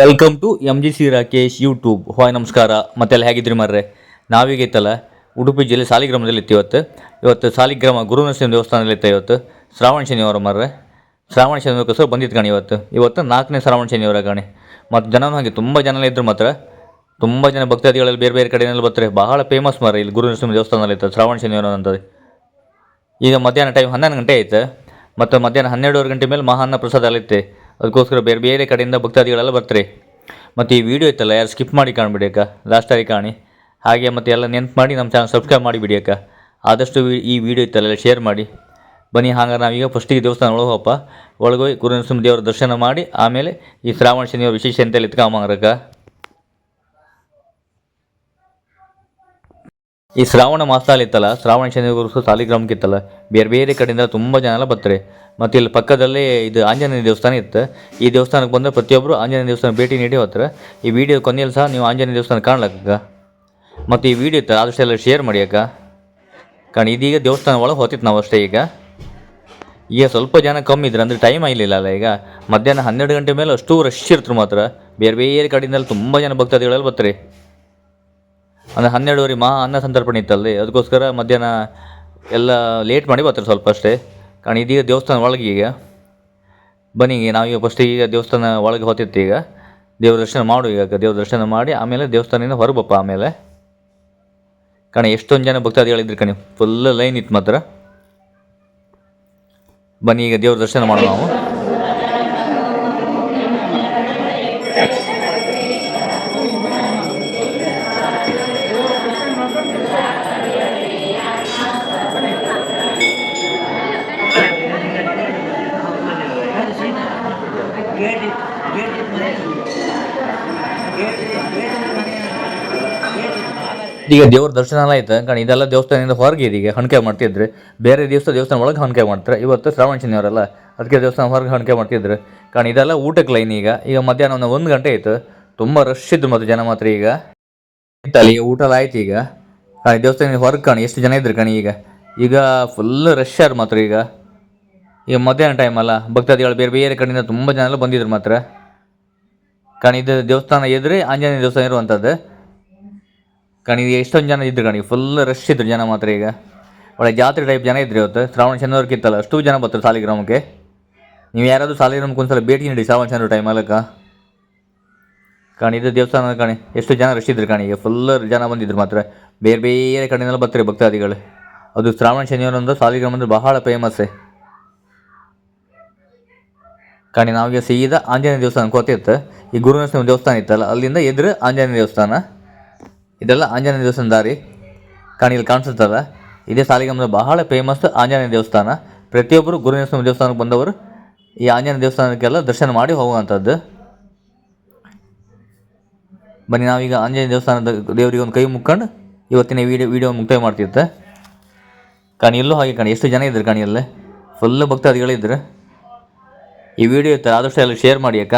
Welcome to M G C Rakesh YouTube hi ನಮಸ್ಕಾರ. ಮತ್ತೆಲ್ಲ ಹೇಗಿದ್ರಿ ಮರ್ರೆ? ನಾವೀಗ ಇತ್ತಲ್ಲ ಉಡುಪಿ ಜಿಲ್ಲೆ ಸಾಲಿಗ್ರಾಮದಲ್ಲಿ ಇತ್ತು ಇವತ್ತು. ಇವತ್ತು ಸಾಲಿಗ್ರಾಮ ಗುರುನರಸಿಂಹ ದೇವಸ್ಥಾನದಲ್ಲಿ ಇತ್ತು ಇವತ್ತು. ಶ್ರಾವಣ ಶನಿವಾರ ಮರ್ರೆ. ಶ್ರಾವಣ ಶನಿವಾರಕ್ಕೋಸ್ಕರ ಬಂದಿತ್ತು ಕಣಿ ಇವತ್ತು. ಇವತ್ತು ನಾಲ್ಕನೇ ಶ್ರಾವಣ ಶನಿವಾರ ಕಣಿ ಮತ್ತು ಜನನೂ ಹಾಗೆ ತುಂಬ ಜನ ಇದ್ದರು ಮಾತ್ರ. ತುಂಬ ಜನ ಭಕ್ತಾದಿಗಳಲ್ಲಿ ಬೇರೆ ಬೇರೆ ಕಡೆಯಲ್ಲಿ ಬರ್ತಾರೆ. ಬಹಳ ಫೇಮಸ್ ಮರ ಇಲ್ಲಿ ಗುರುನರಸಿಂಹ ದೇವಸ್ಥಾನದಲ್ಲಿ ಇತ್ತು, ಶ್ರಾವಣ ಶನಿವಾರ ಅಂತದ್ದು ಈಗ ಮಧ್ಯಾಹ್ನ ಟೈಮ್ ಹನ್ನೊಂದು ಗಂಟೆ ಐತೆ ಮತ್ತು ಮಧ್ಯಾಹ್ನ ಹನ್ನೆರಡುವರೆ ಗಂಟೆ ಮೇಲೆ ಮಹಾನ್ನ ಪ್ರಸಾದ ಅಲ್ಲಿತ್ತೆ. ಅದಕ್ಕೋಸ್ಕರ ಬೇರೆ ಬೇರೆ ಕಡೆಯಿಂದ ಭಕ್ತಾದಿಗಳೆಲ್ಲ ಬರ್ತಾರೆ. ಮತ್ತು ಈ ವಿಡಿಯೋ ಇತ್ತಲ್ಲ ಯಾರು ಸ್ಕಿಪ್ ಮಾಡಿ ಕಾಣ್ಬಿಡಿ ಅಕ್ಕ. ಲಾಸ್ಟಾಗಿ ಕಾಣಿ. ಹಾಗೆ ಮತ್ತು ಎಲ್ಲ ನೆನ್ಪು ಮಾಡಿ ನಮ್ಮ ಚಾನಲ್ ಸಬ್ಸ್ಕ್ರೈಬ್ ಮಾಡಿಬಿಡಿ ಅಕ್ಕ. ಆದಷ್ಟು ಈ ವಿಡಿಯೋ ಇತ್ತಲ್ಲ ಶೇರ್ ಮಾಡಿ. ಬನ್ನಿ ಹಾಗಾದ್ರೆ ನಾವೀಗ ಫಸ್ಟಿಗೆ ದೇವಸ್ಥಾನ ಒಳಗೆ ಹೋಗಪ್ಪ ಒಳಗೋಗಿ ಗುರುನಸಿಂಹ ದೇವರ ದರ್ಶನ ಮಾಡಿ, ಆಮೇಲೆ ಈ ಶ್ರಾವಣ ಶನಿವಾರ ವಿಶೇಷ ಅಂತೇಳಿ ಎತ್ಕೊಂಬಂಗ್ರಕ್ಕ ಈ ಶ್ರಾವಣ ಮಾಸದಲ್ಲಿ ಇತ್ತಲ್ಲ, ಶ್ರಾವಣ ಶನಿವಾರ ಸಾಲಿಗ್ರಾಮಕ್ಕೆ ಇತ್ತಲ್ಲ, ಬೇರೆ ಬೇರೆ ಕಡೆಯಿಂದ ತುಂಬ ಜನ ಎಲ್ಲ ಬರ್ತಾರೆ. ಮತ್ತು ಇಲ್ಲಿ ಪಕ್ಕದಲ್ಲೇ ಇದು ಆಂಜನೇಯ ದೇವಸ್ಥಾನ ಇತ್ತು. ಈ ದೇವಸ್ಥಾನಕ್ಕೆ ಬಂದರೆ ಪ್ರತಿಯೊಬ್ಬರು ಆಂಜನೇಯ ದೇವಸ್ಥಾನ ಭೇಟಿ ನೀಡಿ ಹೋಗ್ತಾರೆ. ಈ ವಿಡಿಯೋ ಕೊನೆಯಲ್ಲಿ ಸಹ ನೀವು ಆಂಜನೇಯ ದೇವಸ್ಥಾನ ಕಾಣ್ಲಕ್ಕ ಮತ್ತು ಈ ವಿಡಿಯೋ ಇತ್ತು, ಆದಷ್ಟು ಎಲ್ಲ ಶೇರ್ ಮಾಡಿ ಅಕ್ಕ. ಕಾರಣ ಇದೀಗ ದೇವಸ್ಥಾನ ಒಳಗೆ ಹೋತಿತ್ತು ನಾವು ಅಷ್ಟೇ ಈಗ. ಈಗ ಸ್ವಲ್ಪ ಜನ ಕಮ್ಮಿ ಇದ್ರೆ, ಅಂದರೆ ಟೈಮ್ ಆಗಿಲ್ಲ ಅಲ್ಲ ಈಗ. ಮಧ್ಯಾಹ್ನ ಹನ್ನೆರಡು ಗಂಟೆ ಮೇಲೆ ಅಷ್ಟು ರಶ್ ಇರ್ತಾರೆ ಮಾತ್ರ. ಬೇರೆ ಬೇರೆ ಕಡೆಯಿಂದೆಲ್ಲ ತುಂಬ ಜನ ಭಕ್ತಾದಿಗಳೆಲ್ಲ ಬರ್ತಾರೆ. ಅಂದರೆ ಹನ್ನೆರಡುವರೆ ಮಹಾ ಅನ್ನ ಸಂತರ್ಪಣೆ ಇತ್ತಲ್ಲಿ ಅದಕ್ಕೋಸ್ಕರ ಮಧ್ಯಾಹ್ನ ಎಲ್ಲ ಲೇಟ್ ಮಾಡಿ ಬರ್ತಾರೆ ಸ್ವಲ್ಪ ಅಷ್ಟೇ. ಕಾರಣ ಇದೀಗ ದೇವಸ್ಥಾನ ಒಳಗೆ ಈಗ. ಬನ್ನಿ ಈಗ ನಾವೀಗ ಫಸ್ಟ್ ಈಗ ದೇವಸ್ಥಾನ ಒಳಗೆ ಹೋತಿತ್ತು ಈಗ. ದೇವ್ರ ದರ್ಶನ ಮಾಡು ಈಗ. ದೇವ್ರ ದರ್ಶನ ಮಾಡಿ ಆಮೇಲೆ ದೇವಸ್ಥಾನದಿಂದ ಹೊರಬಪ್ಪ ಆಮೇಲೆ. ಕಣ ಎಷ್ಟೊಂದು ಜನ ಭಕ್ತಾದಿಗಳಿದ್ರು ಕಣಿ. ಫುಲ್ ಲೈನ್ ಇತ್ತು ಮಾತ್ರ. ಬನ್ನಿ ಈಗ ದೇವ್ರ ದರ್ಶನ ಮಾಡೋಣ ನಾವು. ಈಗ ದೇವ್ರ ದರ್ಶನ ಎಲ್ಲ ಆಯ್ತು ಕಾರಣ ಇದೆಲ್ಲ ದೇವಸ್ಥಾನದಿಂದ ಹೊರಗೆ ಇದೀಗ ಹಣಿಕೆ ಮಾಡ್ತಿದ್ರೆ. ಬೇರೆ ದಿವಸ ದೇವಸ್ಥಾನ ಒಳಗೆ ಹಣಿಕೆ ಮಾಡ್ತಾರೆ. ಇವತ್ತು ಶ್ರಾವಣ ಶನಿವಾರಲ್ಲ, ಅದಕ್ಕೆ ದೇವಸ್ಥಾನ ಹೊರಗೆ ಹಣಿಕೆ ಮಾಡ್ತಿದ್ರು. ಕಣ ಇದೆಲ್ಲ ಊಟಕ್ಕೆ ಲೈನ್ ಈಗ. ಈಗ ಮಧ್ಯಾಹ್ನ ಒಂದು ಒಂದು ಗಂಟೆ ಆಯ್ತು. ತುಂಬ ರಶ್ ಇದ್ದು ಮತ್ತು ಜನ ಮಾತ್ರ ಈಗ. ಇತ್ತಲ್ಲ ಊಟ ಎಲ್ಲ ಆಯ್ತು ಈಗ. ಕಣ ದೇವಸ್ಥಾನ ಹೊರಗೆ ಕಾಣಿ ಎಷ್ಟು ಜನ ಇದ್ರು ಕಣಿ ಈಗ. ಈಗ ಫುಲ್ ರಶ್ ಯಾರು ಮಾತ್ರ ಈಗ. ಈಗ ಮಧ್ಯಾಹ್ನ ಟೈಮಲ್ಲ ಭಕ್ತಾದಿಗಳು ಬೇರೆ ಬೇರೆ ಕಡೆಯಿಂದ ತುಂಬ ಜನ ಎಲ್ಲ ಬಂದಿದ್ರು ಮಾತ್ರ. ಕಾರಣ ಇದು ದೇವಸ್ಥಾನ ಎದುರೇ ಆಂಜನೇಯ ದೇವಸ್ಥಾನ ಇರುವಂಥದ್ದು ಕಣಿ ಎಷ್ಟೊಂದು ಜನ ಇದ್ರು ಕಣಿ ಫುಲ್ ರಶ್ ಇದ್ರು ಜನ ಮಾತ್ರ ಈಗ. ಒಳ್ಳೆ ಜಾತ್ರೆ ಟೈಪ್ ಜನ ಇದ್ರು ಇವತ್ತು. ಶ್ರಾವಣ ಶನಿವಾರಕ್ಕೆ ಇತ್ತಲ್ಲ ಅಷ್ಟು ಜನ ಬರ್ತಾರೆ ಸಾಲಿಗ್ರಾಮಕ್ಕೆ ನೀವು ಯಾರಾದರೂ ಸಾಲಿಗ್ರಾಮಕ್ಕೆ ಒಂದ್ಸಲ ಭೇಟಿ ನೀಡಿ ಶ್ರಾವಣ ಶನಿವಾರ ಟೈಮ್ ಅಲ್ಲಕ್ಕ. ಕಣಿ ಇದು ದೇವಸ್ಥಾನ ಕಾಣಿ, ಎಷ್ಟು ಜನ ರಶ್ ಇದ್ರು ಕಾಣಿ ಈಗ. ಫುಲ್ ಜನ ಬಂದಿದ್ರು ಮಾತ್ರ. ಬೇರೆ ಬೇರೆ ಕಡೆಯಿಂದೆಲ್ಲ ಬರ್ತಾರೆ ಭಕ್ತಾದಿಗಳು. ಅದು ಶ್ರಾವಣ ಶನಿವಾರ ಅಂದ್ರೆ ಸಾಲಿಗ್ರಾಮ ಅಂದ್ರೆ ಬಹಳ ಫೇಮಸ್ಸೇ ಕಾಣಿ ನಾವೀಗ ಸೀದಾ ಆಂಜನೇಯ ದೇವಸ್ಥಾನಕ್ಕೆ ಹೋಗ್ತಿತ್ತು ಈ ಗುರುನರಸಿಂಹ ದೇವಸ್ಥಾನ ಇತ್ತಲ್ಲ, ಅಲ್ಲಿಂದ ಎದುರು ಆಂಜನೇಯ ದೇವಸ್ಥಾನ. ಇದೆಲ್ಲ ಆಂಜನೇಯ ದೇವಸ್ಥಾನ ದಾರಿ ಕಾಣಿ ಇಲ್ಲಿ ಕಾಣಿಸುತ್ತಲ್ಲ. ಇದೇ ಸಾಲಿಗಮದ ಬಹಳ ಫೇಮಸ್ ಆಂಜನೇಯ ದೇವಸ್ಥಾನ. ಪ್ರತಿಯೊಬ್ಬರು ಗುರುನರಸಿಂಹ ದೇವಸ್ಥಾನಕ್ಕೆ ಬಂದವರು ಈ ಆಂಜನೇಯ ದೇವಸ್ಥಾನಕ್ಕೆಲ್ಲ ದರ್ಶನ ಮಾಡಿ ಹೋಗುವಂಥದ್ದು. ಬನ್ನಿ, ನಾವೀಗ ಆಂಜನೇಯ ದೇವಸ್ಥಾನದ ದೇವರಿಗೆ ಒಂದು ಕೈ ಮುಕ್ಕೊಂಡು ಇವತ್ತಿನ ವಿಡಿಯೋ ವಿಡಿಯೋ ಮುಕ್ತಾಯ ಮಾಡ್ತಿರ್ತೆ ಕಾಣಿ ಹಾಗೆ ಕಾಣಿ, ಎಷ್ಟು ಜನ ಇದ್ರು ಕಾಣಿ ಫುಲ್ ಭಕ್ತಾದಿಗಳಿದ್ರು ಈ ವಿಡಿಯೋ ಇತ್ತು ಆದಷ್ಟು ಎಲ್ಲ ಶೇರ್ ಮಾಡಿ ಅಕ್ಕ.